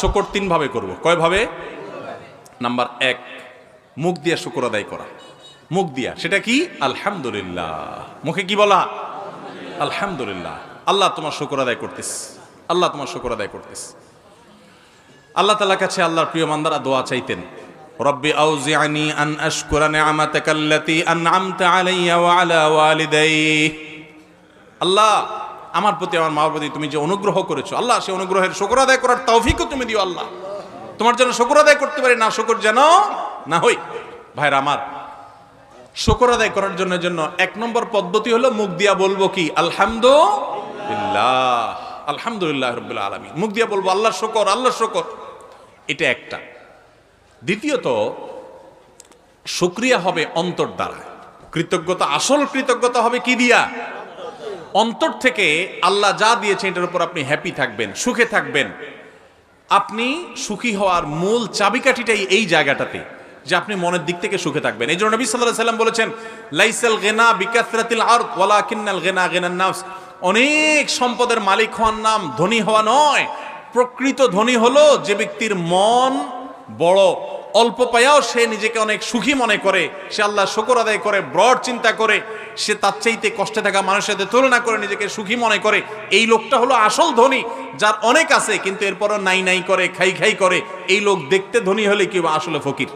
শকর তিন ভাবে করব। কয় ভাবে নাম্বার এক, মুখ দিয়া শুকর আদায় করা। মুখ দিয়া, সেটা কি? আলহামদুলিল্লাহ। মুখে কি বলা? আলহামদুলিল্লাহ। আল্লাহ তোমার শুকর আদায় করতেস আল্লাহ তোমার শুকর আদায় করতেস আল্লাহ তালার কাছে আল্লাহর প্রিয় মান্দারা দোয়া চাইতেন, রব্বি আউজিআনি আন আশকুরা নিআমাতাকা আল্লাতী আনআমতা আলাইয়া ওয়া আলা ওয়ালিদাই আল্লাহ আমার প্রতি, আমার মা প্রতি তুমি যে অনুগ্রহ করেছ, আল্লাহ সে অনুগ্রহের শুকর আদায় করার তৌফিকও তুমি দিও, আল্লাহ। তোমার জন্য শুকর আদায় করতে পারি না, শকর যেন না হই। ভাইরা আমার, শুকর আদায় করার জন্য জন্য এক নম্বর পদ্ধতি হলো মুখ দিয়া বলব কি? আলহামদুলিল্লাহ আলহামদুলিল্লাহ রব্বুল আলমী মুখ দিয়া বলব আল্লাহ শকর আল্লাহ শকর। এটা একটা। দ্বিতীয়ত, শুক্রিয়া হবে অন্তর দ্বারা। কৃতজ্ঞতা, আসল কৃতজ্ঞতা হবে কি দিয়া? অন্তর থেকে আল্লাহ যা দিয়েছে এটার উপর আপনি হ্যাপি থাকবেন, সুখে থাকবেন। আপনি সুখী হওয়ার মূল চাবিকাঠিটাই এই জায়গাটাতে, যে আপনি মনের দিক থেকে সুখে থাকবেন। এই জন্য নবী সাল্লাহ সাল্লাম বলেছেন, লাইসাল গেনা বিকাসরাতিল আর ওয়ালা কিন্নাল গেনা গেনার নাফস। অনেক সম্পদের মালিক হওয়ার নাম ধনী হওয়া নয়, প্রকৃত ধনী হলো যে ব্যক্তির মন বড়। অল্প পায়াও সে নিজেকে অনেক সুখী মনে করে, সে আল্লাহ শকর আদায় করে, ব্রড চিন্তা করে সে তার চাইতে কষ্টে থাকা মানুষের সাথে তুলনা করে নিজেকে সুখী মনে করে। এই লোকটা হলো আসল ধনী যার অনেক আছে কিন্তু এরপরও নাই নাই করে খাই খাই করে। এই লোক দেখতে ধনী হলে কি আসলে ফকির।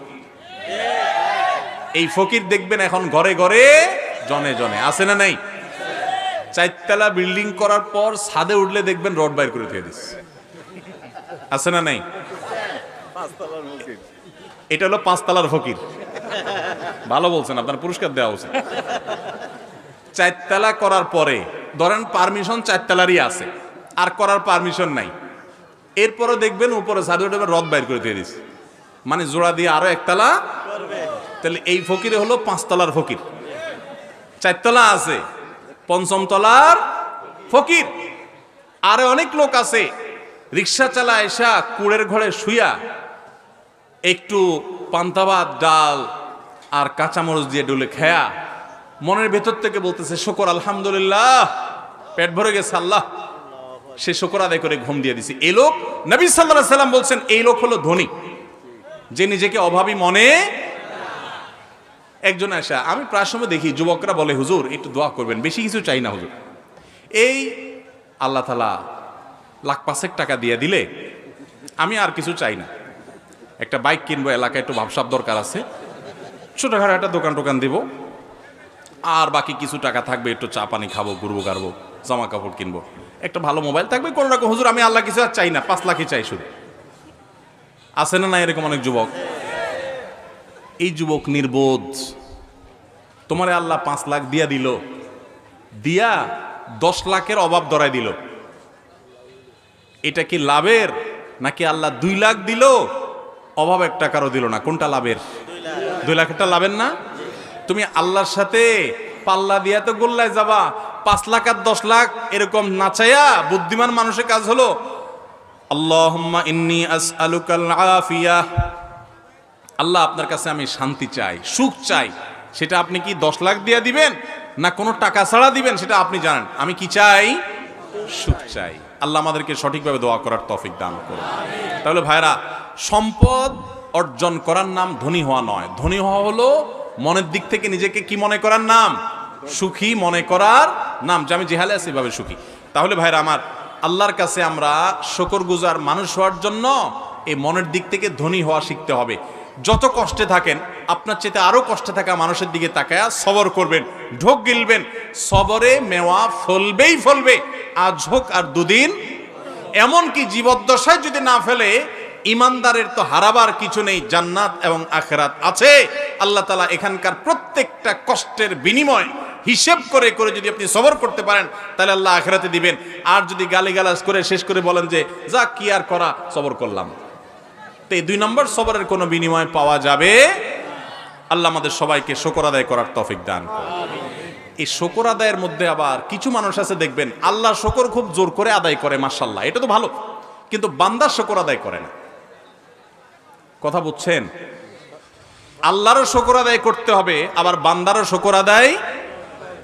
এই ফকির দেখবেন এখন ঘরে ঘরে জনে জনে। আছে না নাই? চারতলা বিল্ডিং করার পর ছাদে উঠলে দেখবেন রড বাইর করে দিয়ে দিচ্ছে। আছে না নাই? এটা হলো পাঁচতলার ফকির। ভালো বলছেন আপনার পুরস্কার দেওয়া উচিত। চারতলা করার পরে, ধরেন পারমিশন চারতলারই আছে, আর করার পারমিশন নাই। এরপরে দেখবেন উপরে উঠে রদ বাইর করে দিয়ে দিচ্ছে। মানে জোড়া দিয়ে আরও একতলা তাহলে এই ফকিরে হলো পাঁচতলার ফকির। চারতলা আছে পঞ্চম তলার ফকির। আরে অনেক লোক আছে, রিক্সা চালা এসা কুড়ের ঘরে শুইয়া একটু পান্তাবাদ, ডাল আর কাঁচামরিচ দিয়ে ডুলে খেয়া মনের ভেতর থেকে বলতেছে, শকর, আলহামদুলিল্লাহ। পেট ভরে গেছে, আল্লাহ। সে শকর আদায় করে ঘুম দিয়ে দিছে। এই লোক, নবী সাল্লাহ সাল্লাম বলছেন, এই লোক হলো ধনী। যে নিজেকে অভাবী মনে একজন আসা। আমি প্রায় সময় দেখি যুবকরা বলে, হুজুর, একটু দোয়া করবেন, বেশি কিছু চাই না, হুজুর। এই আল্লাহ তালা লাখ পাঁচেক টাকা দিয়ে দিলে, আমি আর কিছু চাই না। একটা বাইক কিনবো, এলাকায় একটু ভাবসাব দরকার আছে। ছোটোখাটো একটা দোকান টোকান দিব। আর বাকি কিছু টাকা থাকবে, একটু চা, পানি খাব, ঘুরবো, গাড়বো, জামা কাপড় কিনবো। একটা ভালো মোবাইল থাকবে, কোনো রকম, হুজুর, আমি আল্লাহ কিছু আর চাই না, পাঁচ লাখই চাই শুধু। আছে না না এরকম অনেক যুবক? এই যুবক নির্বোধ। তোমারে আল্লাহ পাঁচ লাখ দিয়া দিল। দিয়া দশ লাখের অভাব ধরাই দিল। এটা কি লাভের, নাকি আল্লাহ দুই লাখ দিল? অভাব এক টাকারও দিল না। কোনটা লাভের? দুই লাখেরটা লাভের না? তুমি আল্লাহর সাথে পাল্লা দিয়া তো গোল্লায় যাবা, পাঁচ লাখ আর দশ লাখ এরকম নাচাইয়া বুদ্ধিমান মানুষের কাজ হলো, আল্লাহুম্মা ইন্নি আসআলুকাল আফিয়া। আল্লাহ আপনার কাছে আমি শান্তি চাই, সুখ চাই। সেটা আপনি কি দশ লাখ দিয়ে দিবেন, না কোনো টাকা ছাড়া দিবেন, সেটা আপনি জানেন। আমি কি চাই? সুখ চাই। আল্লাহ আমাদেরকে সঠিকভাবে দোয়া করার তফিক দান করুন। তাহলে ভাইরা, সম্পদ অর্জন করার নাম ধনী হওয়া নয়। ধনী হওয়া হলো মনের দিক থেকে নিজেকে কি মনে করার নাম? সুখী মনে করার নাম। যে আমি জেহালে আছি এভাবে সুখী। তাহলে ভাইরা আমার, আল্লাহর কাছে আমরা শকর গুজার মানুষ হওয়ার জন্য এই মনের দিক থেকে ধনী হওয়া শিখতে হবে। যত কষ্টে থাকেন, আপনার চেতে আরও কষ্টে থাকা মানুষের দিকে তাকায়া সবর করবেন, ঢোক গিলবেন। সবরে মেওয়া ফলবেই ফলবে। আজ হোক আর দুদিন। এমনকি জীবদ্দশায় যদি না ফেলে ইমানদারের তো হারাবার কিছু নেই, জান্নাত এবং আখেরাত আছে। আল্লাহ তালা এখানকার প্রত্যেকটা কষ্টের বিনিময় হিসেব করে করে যদি আপনি সবর করতে পারেন, তাহলে আল্লাহ আখেরাতে দিবেন। আর যদি গালিগালাজ করে, শেষ করে বলেন যে, যা কি আর করা, সবর করলাম। তো এই দুই নম্বর সবরের কোনো বিনিময় পাওয়া যাবে? আল্লাহ আমাদের সবাইকে শকর আদায় করার তফিক দান এই শকর আদায়ের মধ্যে আবার কিছু মানুষ আছে, দেখবেন, আল্লাহ শকর খুব জোর করে আদায় করে মার্শাল্লাহ এটা তো ভালো। কিন্তু বান্দার শকর আদায় করে না। কথা বুঝছেন? আল্লাহরও শকর আদায় করতে হবে, আবার বান্দারও শকর আদায়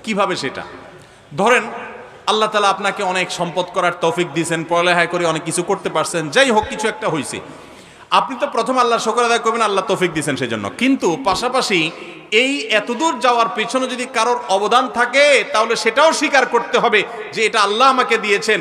কীভাবে সেটা? ধরেন, আল্লাহ তালা আপনাকে অনেক সম্পদ করার তৌফিক দিয়েছেন, পড়ালেখায় করে অনেক কিছু করতে পারছেন, যাই হোক, কিছু একটা হয়েছে আপনি তো প্রথম আল্লাহ শকর আদায় করবেন, আল্লাহ তৌফিক দিয়েছেন সেই জন্য কিন্তু পাশাপাশি এই এতদূর যাওয়ার পেছনে যদি কারোর অবদান থাকে, তাহলে সেটাও স্বীকার করতে হবে যে এটা আল্লাহ আমাকে দিয়েছেন।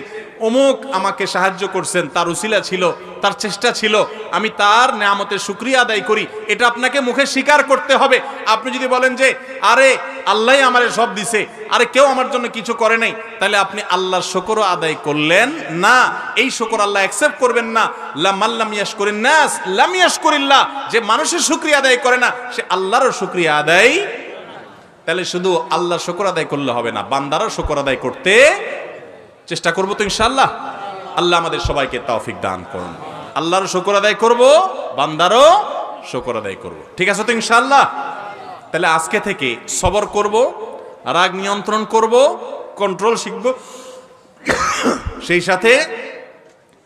অমুক আমাকে সাহায্য করছেন, তার উসিলা ছিল, তার চেষ্টা ছিল, আমি তার নেয়ামতের শুক্রিয়া আদায় করি, এটা আপনাকে মুখে স্বীকার করতে হবে। আপনি যদি বলেন যে, আরে, আল্লাহ আমারে সব দিছে, আরে কেউ আমার জন্য কিছু করে নাই, তাহলে আপনি আল্লাহর শকরও আদায় করলেন না। এই শকর আল্লাহ অ্যাকসেপ্ট করবেন না। লামাল্লাম ইয়াস করিন নাস, লাম ইয়াস করিল্লাহ যে মানুষের শুক্রিয়া আদায় করে না, সে আল্লাহরও শুক্রিয়া আদায়, তাহলে শুধু আল্লাহ শকর আদায় করলে হবে না, বান্দারও শকর আদায় করতে চেষ্টা করব তো ইনশাল্লাহ আল্লাহ আমাদের সবাইকে তৌফিক দান করুন। আল্লাহরও শকর আদায় করব, বান্দারও শকর আদায় করব। ঠিক আছে তো ইনশাল্লাহ তাহলে আজকে থেকে সবর করব, রাগ নিয়ন্ত্রণ করব কন্ট্রোল শিখব। সেই সাথে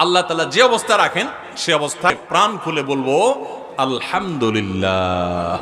আল্লাহ তালা যে অবস্থা রাখেন, সে অবস্থায় প্রাণ খুলে বলব, আলহামদুলিল্লাহ।